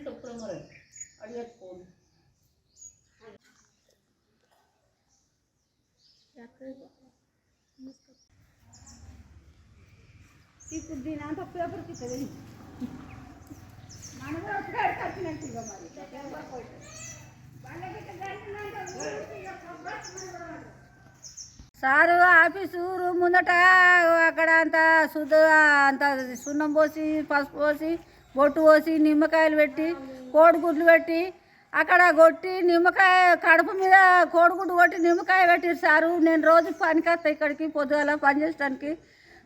Audio Jungle. ఇప్పుడు దీని అంత పేపర్కి ఇస్తుంది మనము ఒకటే కట్టినట్టు ఇక మరి పేపర్ పోయి సారు ఆఫీసు రూమ్ ముందట అక్కడ అంత శుద్ధ అంత సున్నం పోసి పసుపు పోసి బొట్టు పోసి నిమ్మకాయలు పెట్టి కోడిగుడ్లు పెట్టి అక్కడ కొట్టి నిమ్మకాయ కడుపు మీద కోడిగుడ్డు కొట్టి నిమ్మకాయ పెట్టిరు సారు. నేను రోజు పనికి వస్తా ఇక్కడికి పొద్దుగల పని చేయడానికి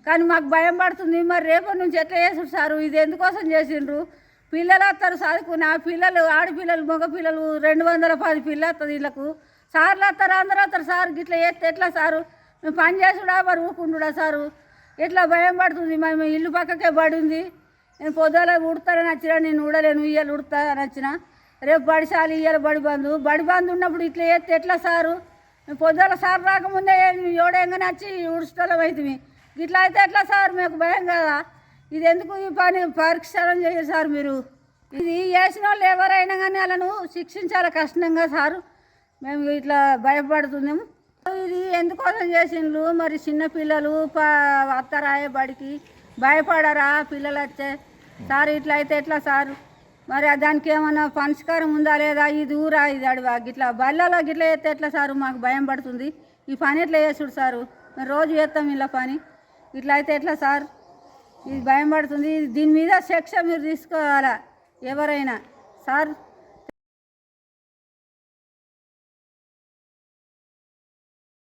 కానీ మాకు భయం పడుతుంది. మరి రేపటి నుంచి ఎట్లా చేసుడు సారు? ఇది ఎందుకోసం చేసిండ్రు? పిల్లలు వస్తారు చదువుకుని ఆ పిల్లలు ఆడపిల్లలు మగ పిల్లలు రెండు వందల పది పిల్లలు వస్తుంది వీళ్ళకు. సార్లు వస్తారు అందరూ వస్తారు సార్. ఇట్లా చేస్తే ఎట్లా సారు? మేము పని చేసుడా మరి ఊకుండుడా సారు? ఎట్లా భయం పడుతుంది? మేము ఇల్లు పక్కకే పడింది నేను పొద్దుల ఉడతానని వచ్చినా నేను ఉడలేను ఇయ్యలు ఉడతానని వచ్చిన రేపు బడిసాలి ఇయ్యలు బడి బంధు బడి బంధు ఉన్నప్పుడు ఇట్లా చేస్తే ఎట్లా సారు? మేము పొద్దుల సార్ రాకముందే ఎవడేంగానే వచ్చి ఉడుచడం అవుతుంది ఇట్లా అయితే ఎట్లా సార్? మీకు భయం కదా? ఇది ఎందుకు ఈ పని? పరిష్కారం చేయరు సార్ మీరు. ఇది వేసిన వాళ్ళు ఎవరైనా కానీ వాళ్ళను శిక్షించాలి కష్టంగా సారు. మేము ఇట్లా భయపడుతున్నాము. ఇది ఎందుకోసం చేసిండ్రు? మరి చిన్నపిల్లలు ప వస్తారా బడికి భయపడరా పిల్లలు వచ్చే. సార్ ఇట్లా అయితే ఎట్లా సార్? మరి దానికి ఏమన్నా పరిష్కారం ఉందా లేదా? ఇది ఊరా ఇది అడవా? గిట్లా బల్లలో గిట్లా చేస్తే ఎట్లా సారు? మాకు భయం పడుతుంది. ఈ పని ఎట్లా చేసుడు సారు? మేము రోజు చేస్తాం ఇలా పని. ఇట్లా అయితే ఎట్లా సార్? ఇది భయం పడుతుంది. దీని మీద శిక్ష మీరు తీసుకోవాలా? ఎవరైనా? సార్